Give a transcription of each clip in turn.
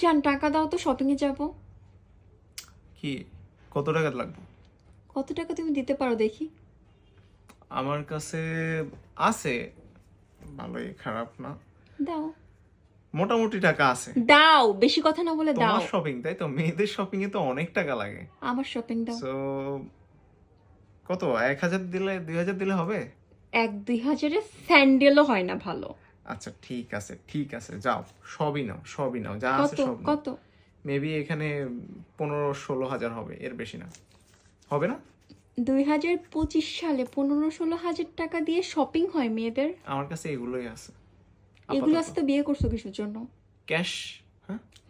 যান টাকা দাও তো শপিং এ যাব। কি? কত টাকা লাগবে? কত টাকা তুমি দিতে পারো দেখি। আমার কাছে আছে। ভালোই খারাপ না। দাও। মোটামুটি টাকা আছে। দাও বেশি কথা না বলে দাও। তোমার শপিং তাই তো? মেয়েদের শপিং এ তো অনেক টাকা লাগে। আমার শপিং দাও। সো কত? এক হাজার দিলে দুই হাজার দিলে হবে? এক দুই হাজারের স্যান্ডেলও হয় না ভালো। আচ্ছা ঠিক আছে ঠিক আছে যাও। সবই নাও সবই নাও যা আছে সব কত? মেবি এখানে পনেরো ষোলো হাজার হবে এর বেশি না। হবে না? দুই হাজার পঁচিশ সালে পনেরো ষোলো হাজার টাকা দিয়ে শপিং হয় মেয়েদের? আমার কাছে এগুলোই আছে এগুলো আছে তো বিয়ে করছ কিসের জন্য? ক্যাশ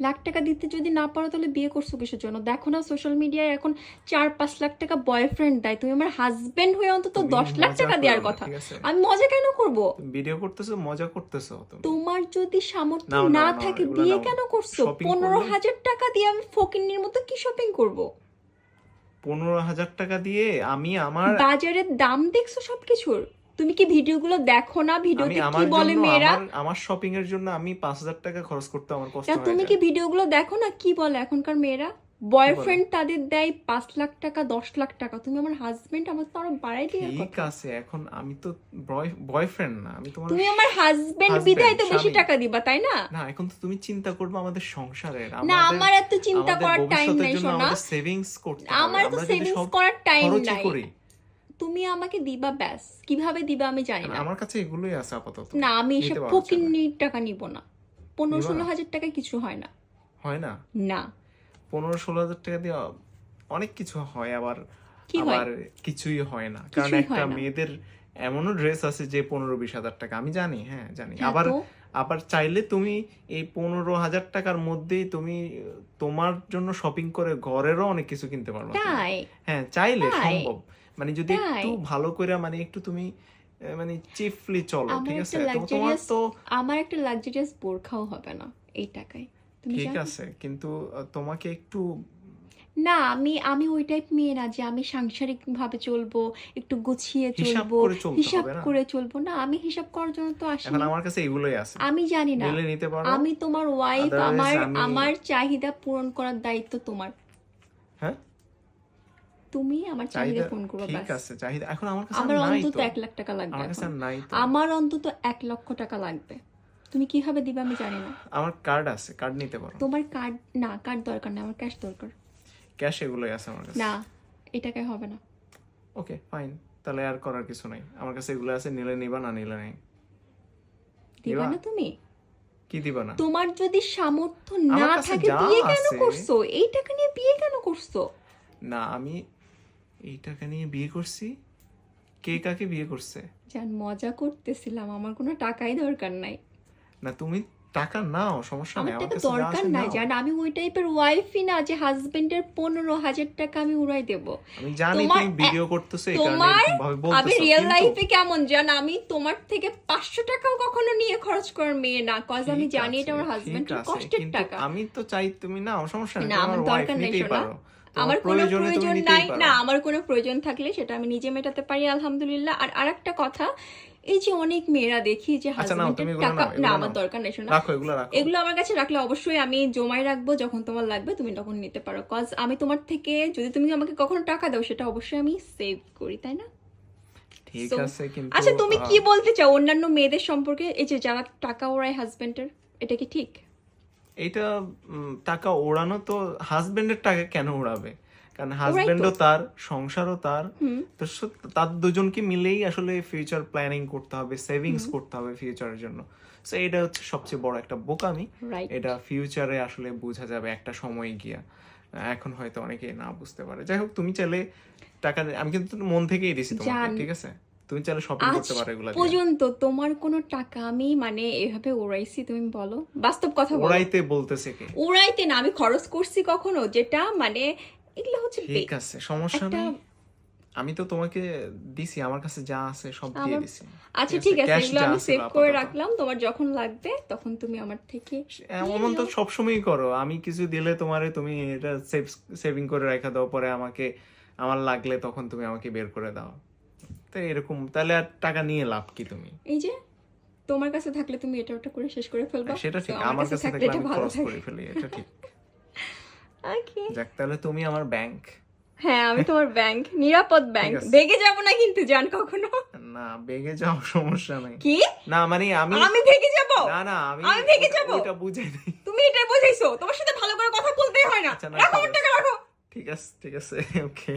লাখ টাকা দিতে যদি না পারো তাহলে বিয়ে করছ কিসের জন্য? দেখো না সোশ্যাল মিডিয়ায় এখন চার পাঁচ লাখ টাকা বয়ফ্রেন্ড দেয়। তুমি আমার হাজবেন্ড হয়ে অন্তত দশ লাখ টাকা দেওয়ার কথা। আমি মজা কেন করব? ভিডিও করতেছো মজা করতেছো তোমার যদি সামর্থ্য না থাকে বিয়ে কেন করছ? পনেরো হাজার টাকা দিয়ে আমি ফকিন্নির মতো কি শপিং করব? পনেরো হাজার টাকা দিয়ে আমি আমার বাজারের দাম দেখছ সবকিছুর? তুমি কি ভিডিওগুলো দেখো না? ভিডিওতে কি বলে মেয়েরা? আমার শপিং এর জন্য আমি পাঁচ হাজার টাকা খরচ করতে আমার কষ্ট হয়ে তুমি। কি ভিডিওগুলো দেখো না? কি বলে এখনকার মেয়েরা? বয়ফ্রেন্ড তাদের দেয় পাঁচ লাখ টাকা দশ লাখ টাকা। তুমি আমার হাজবেন্ড আমার তো আরও বাড়াই দিয়ে ঠিক আছে এখন আমি তো বয়ফ্রেন্ড না আমি তোমার তুমি আমার হাজবেন্ড বিধায় তো বেশি টাকা দিবা তাই না? না এখন তো তুমি চিন্তা করবে আমাদের সংসারের না আমার এত চিন্তা করার টাইম নাই সোনা সেভিংস করতে আমার তো সেভিংস করার টাইম নাই। তুমি আমাকে দিবা ব্যাস। কীভাবে দিবা আমি জানি না। আমার কাছে এগুলোই আছে আপাতত। না আমি এসব ফকিন্নির টাকা নিব না। পনেরো ষোলো? হাজার টাকা কিছু হয় না। হয় না? না। পনেরো ষোলো হাজার টাকা দিয়ে অনেক কিছু হয় আবার আবার কিছুই হয় না। কারণ একটা মেয়েদের এমনও ড্রেস আছে যে পনেরো বিশ হাজার টাকা। আমি জানি হ্যাঁ জানি। হ্যাঁ আবার আবার চাইলে তুমি এই পনেরো হাজার টাকার মধ্যেই তুমি তোমার জন্য শপিং করে ঘরেরও অনেক কিছু কিনতে পারবে। হ্যাঁ চাইলে সম্ভব। মানে যদি একটু ভালো করে মানে একটু তুমি মানে চিফলি চলো ঠিক আছে? তোমার তো আমার একটা লাক্সারিয়াস বোরখাও হবে না এই টাকায়। ঠিক আছে কিন্তু তোমাকে একটু না আমি আমি ওই টাইপ মেয়ে না যে আমি সাংসারিক ভাবে চলবো একটু গুছিয়ে চলবো হিসাব করে চলবো। না আমি হিসাব করার জন্য তো আসি এখন আমার কাছে এগুলোই আছে। আমি জানি না। নিতে পারো। আমি তোমার ওয়াইফ আমার আমার চাহিদা পূরণ করার দায়িত্ব তোমার। হ্যাঁ? তুমি আমার চাহিদা ঠিক আছে চাহিদা। এখন আমার কাছে আমার অন্তত এক লাখ টাকা লাগবে আমার কাছে নাই আমার অন্তত এক লক্ষ টাকা লাগবে। তুমি কীভাবে দিবে আমি জানি না। আমার কার্ড আছে কার্ড নিতে পারো। তোমার কার্ড না কার্ড দরকার না আমার ক্যাশ দরকার। ক্যাশ এগুলোই আছে আমার কাছে। না এই টাকায় হবে না। ওকে ফাইন তাহলে আর করার কিছু নাই। আমার কাছে এগুলো আছে নিলে নিবা না নিলে নাই। দিবা? না তুমি? কি দিবা না? তোমার যদি সামর্থ্য না থাকে বিয়ে কেন করছ? এই টাকা নিয়ে বিয়ে কেন করছ? না আমি এই টাকা নিয়ে বিয়ে করছি। কে কাকে বিয়ে করছে? জান মজা করতেছিলাম। আমার কোনো টাকাই দরকার নাই। না তুমি টাকা নাও সমস্যা আমার নেই আমার টাকা দরকার নাই। জান আমি ওই টাইপের ওয়াইফই না যে হাজবেন্ডের পনেরো হাজার টাকা আমি উড়াই দেব। আমি জানি তুমি ভিডিও করতেছো এই কারণে আমি রিয়েল লাইফে কেমন জান আমি তোমার থেকে পাঁচশো টাকাও কখনো নিয়ে খরচ করার মেয়ে না কজ আমি জানি এটা আমার ঠিক হাজবেন্ডের কষ্টের টাকা। আমি তো চাই তুমি নাও সমস্যা নেই না, আমার দরকার নেই, আমার কোনো প্রয়োজন নাই না আমার কোনো প্রয়োজন থাকলে সেটা আমি নিজে মেটাতে পারি আলহামদুলিল্লাহ। আর আরেকটা কথা এই যে অনেক মেয়েরা দেখি যে আচ্ছা, হাজবেন্ডের টাকা না আমার দরকার নেই শোনা। রাখো এগুলো রাখো। এগুলো আমার কাছে রাখলে অবশ্যই আমি জমায় রাখব যখন তোমার লাগবে তুমি তখন নিতে পারো। কজ আমি তোমার থেকে যদি তুমি আমাকে কখনো টাকা দাও সেটা অবশ্যই আমি সেভ করি তাই না? ঠিক আছে কিন্তু আচ্ছা তুমি কি বলতে চাও অন্যান্য মেয়েদের সম্পর্কে? এই যে যারা টাকা ওড়ায় হাজবেন্ডের এটা কি ঠিক? এটা টাকা ওড়ানো তো হাজবেন্ডের টাকা কেন উড়াবে কারণ হাজবেন্ডও তার সংসারও তার। তো তার দুজনকে মিলেই আসলে ফিউচার প্ল্যানিং করতে হবে সেভিংস করতে হবে ফিউচারের জন্য। সো এটা হচ্ছে সবচেয়ে বড় একটা বোকামি। এটা ফিউচারে আসলে বোঝা যাবে একটা সময় গিয়া। এখন হয়তো অনেকে না বুঝতে পারে। যাই হোক তুমি চাইলে টাকা আমি কিন্তু মন থেকেই দিছি তোমাকে ঠিক আছে? তুমি চাইলে শপিং করতে পারো এগুলো। পর্যন্ত তোমার কোনো টাকা আমি মানে এভাবে ওড়াইছি তুমি বলো। বাস্তব কথা বলো। ওরাইতে বলতেছে কে? উড়াইতে না আমি খরচ করছি কখনো যেটা মানে এগুলো হচ্ছে ঠিক আছে সমস্যা নেই। আমি তো তোমাকে দিছি আমার কাছে যা আছে সব দিয়ে দিছি। আচ্ছা ঠিক আছে এগুলো আমি সেভ করে রাখলাম তোমার যখন লাগবে তখন তুমি আমার থেকে এমন তো সবসময়ই করো আমি কিছু দিলে তোমারে তুমি এটা সেভ সেভিং করে রেখে দাও পরে আমাকে আমার লাগলে তখন তুমি আমাকে বের করে দাও। তো এরকম তাহলে আর টাকা নিয়ে লাভ কি তুমি? এই যে তোমার কাছে থাকলে তুমি এটা ওটা করে শেষ করে ফেলবা। সেটা ঠিক আমার কাছে থাকলে এটা ভালো করে ফেলি এটা ঠিক। যাক তাহলে তুমি আমার ব্যাংক হ্যাঁ আমি তোমার ব্যাংক নিরাপদ ব্যাংক ভেগে যাব না কিন্তু জান কখনো। না ভেগে যাও সমস্যা নাই। কি? না মানে আমি আমি ভেগে যাব? না না আমি আমি ভেগে যাব? এটা বুঝে নাই। তুমি এটা বুঝাইছো? তোমার সাথে ভালো করে কথা বলতেই হয় না। আচ্ছা, রাখো টাকা রাখো। ঠিক আছে ঠিক আছে ওকে